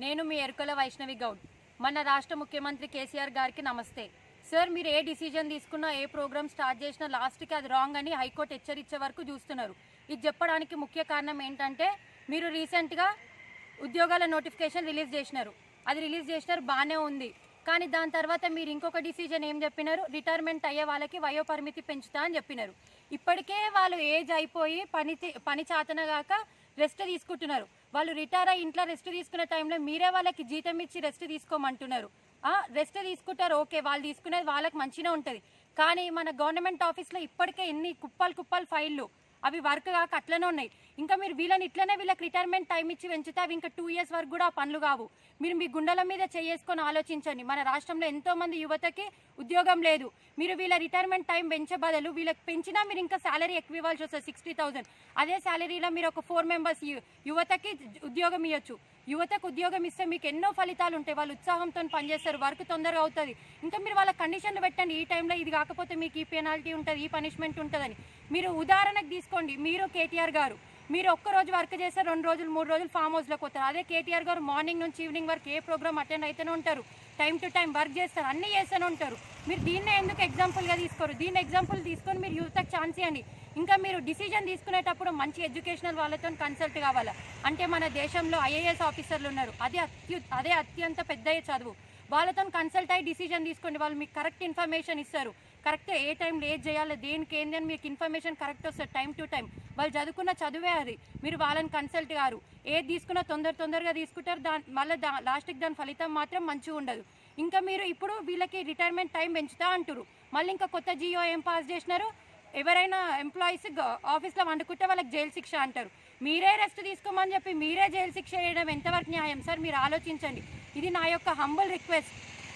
నేను మీ ఎరుకల వైష్ణవి గౌడ్. మన రాష్ట్ర ముఖ్యమంత్రి కేసీఆర్ గారికి నమస్తే. సార్ మీరు ఏ డిసిజన్ తీసుకున్నా ఏ ప్రోగ్రామ్ స్టార్ట్ చేసినా లాస్ట్కి అది రాంగ్ అని హైకోర్టు హెచ్చరించే వరకు చూస్తున్నారు. ఇది చెప్పడానికి ముఖ్య కారణం ఏంటంటే మీరు రీసెంట్గా ఉద్యోగాల నోటిఫికేషన్ రిలీజ్ చేసినారు. అది రిలీజ్ చేసినారు బాగానే ఉంది. కానీ దాని తర్వాత మీరు ఇంకొక డిసిజన్ ఏం చెప్పినారు? రిటైర్మెంట్ అయ్యే వాళ్ళకి వయో పరిమితి పెంచుతా అని చెప్పినారు. ఇప్పటికే వాళ్ళు ఏజ్ అయిపోయి పని తి- పని చాతనగాక రెస్ట్ తీసుకుంటున్నారు. వాళ్ళు రిటైర్ అయ్యి ఇంట్లో రెస్ట్ తీసుకున్న టైంలో మీరే వాళ్ళకి జీతం ఇచ్చి రెస్ట్ తీసుకోమంటున్నారు. రెస్ట్ తీసుకుంటారు ఓకే. వాళ్ళు తీసుకునేది వాళ్ళకి మంచిగా ఉంటుంది. కానీ మన గవర్నమెంట్ ఆఫీస్లో ఇప్పటికే ఎన్ని కుప్పలు కుప్పలు ఫైళ్ళు అవి వర్క్ కాక అట్లనే ఉన్నాయి. ఇంకా మీరు వీళ్ళని ఇట్లనే వీళ్ళకి రిటైర్మెంట్ టైం ఇచ్చి పెంచితే అవి ఇంకా టూ ఇయర్స్ వరకు కూడా పనులు కావు. మీరు మీ గుండెల మీద చేసుకొని ఆలోచించండి. మన రాష్ట్రంలో ఎంతో మంది యువతకి ఉద్యోగం లేదు. మీరు వీళ్ళ రిటైర్మెంట్ టైం పెంచే బదులు వీళ్ళకి పెంచినా మీరు ఇంకా శాలరీ ఎక్కువ ఇవ్వాల్సి వస్తుంది సిక్స్టీ థౌసండ్ అదే శాలరీలో మీరు ఒక ఫోర్ మెంబర్స్ యువతకి ఉద్యోగం ఇవ్వచ్చు యువతకు ఉద్యోగం ఇస్తే మీకు ఎన్నో ఫలితాలు ఉంటాయి. వాళ్ళు ఉత్సాహంతో పనిచేస్తారు వర్క్ తొందరగా అవుతుంది. ఇంకా మీరు వాళ్ళ కండిషన్లు పెట్టండి. ఈ టైంలో ఇది కాకపోతే మీకు ఈ పెనాల్టీ ఉంటుంది ఈ పనిష్మెంట్ ఉంటుందని. మీరు ఉదాహరణకు తీసుకోండి. మీరు కేటీఆర్ గారు. మీరు ఒక్క రోజు వర్క్ చేస్తే రెండు రోజులు మూడు రోజులు ఫామ్ హౌస్లోకి పోతారు. అదే కేటీఆర్ గారు మార్నింగ్ నుంచి ఈవినింగ్ వరకు ఏ ప్రోగ్రామ్ అటెండ్ అయితేనే ఉంటారు. టైం టు టైం వర్క్ చేస్తారు. అన్నీ చేస్తూనే ఉంటారు. మీరు దీన్నే ఎందుకు ఎగ్జాంపుల్గా తీసుకోరు? దీన్ని ఎగ్జాంపుల్ తీసుకొని మీరు యూత్కి ఛాన్స్ ఇవ్వండి. ఇంకా మీరు డిసిజన్ తీసుకునేటప్పుడు మంచి ఎడ్యుకేషనల్ వాళ్ళతో కన్సల్ట్ కావాలా? అంటే మన దేశంలో ఐఏఎస్ ఆఫీసర్లు ఉన్నారు. అదే అత్యు అదే అత్యంత పెద్ద చదువు. వాళ్ళతో కన్సల్ట్ అయ్యి డిసిజన్ తీసుకోండి. వాళ్ళు మీకు కరెక్ట్ ఇన్ఫర్మేషన్ ఇస్తారు. కరెక్ట్ ఏ టైంలో ఏది చేయాలి దేనికి ఏంది అని మీకు ఇన్ఫర్మేషన్ కరెక్ట్ వస్తుంది టైం టు టైం. వాళ్ళు చదువుకున్న చదువే అది. మీరు వాళ్ళని కన్సల్ట్ గారు ఏది తీసుకున్నా తొందర తొందరగా తీసుకుంటారు. దాని మళ్ళీ దా లాస్ట్కి దాని ఫలితం మాత్రం మంచిగా ఉండదు. ఇంకా మీరు ఇప్పుడు వీళ్ళకి రిటైర్మెంట్ టైం పెంచుతా అంటారు మళ్ళీ ఇంకా కొత్త జియో ఏం పాస్ చేసినారు? ఎవరైనా ఎంప్లాయీస్ ఆఫీస్లో వండుకుంటే వాళ్ళకి జైలు శిక్ష అంటారు. మీరే రెస్ట్ తీసుకోమని చెప్పి మీరే జైలు శిక్ష వేయడం ఎంతవరకు న్యాయం? సార్ మీరు ఆలోచించండి. ఇది నా యొక్క హంబుల్ రిక్వెస్ట్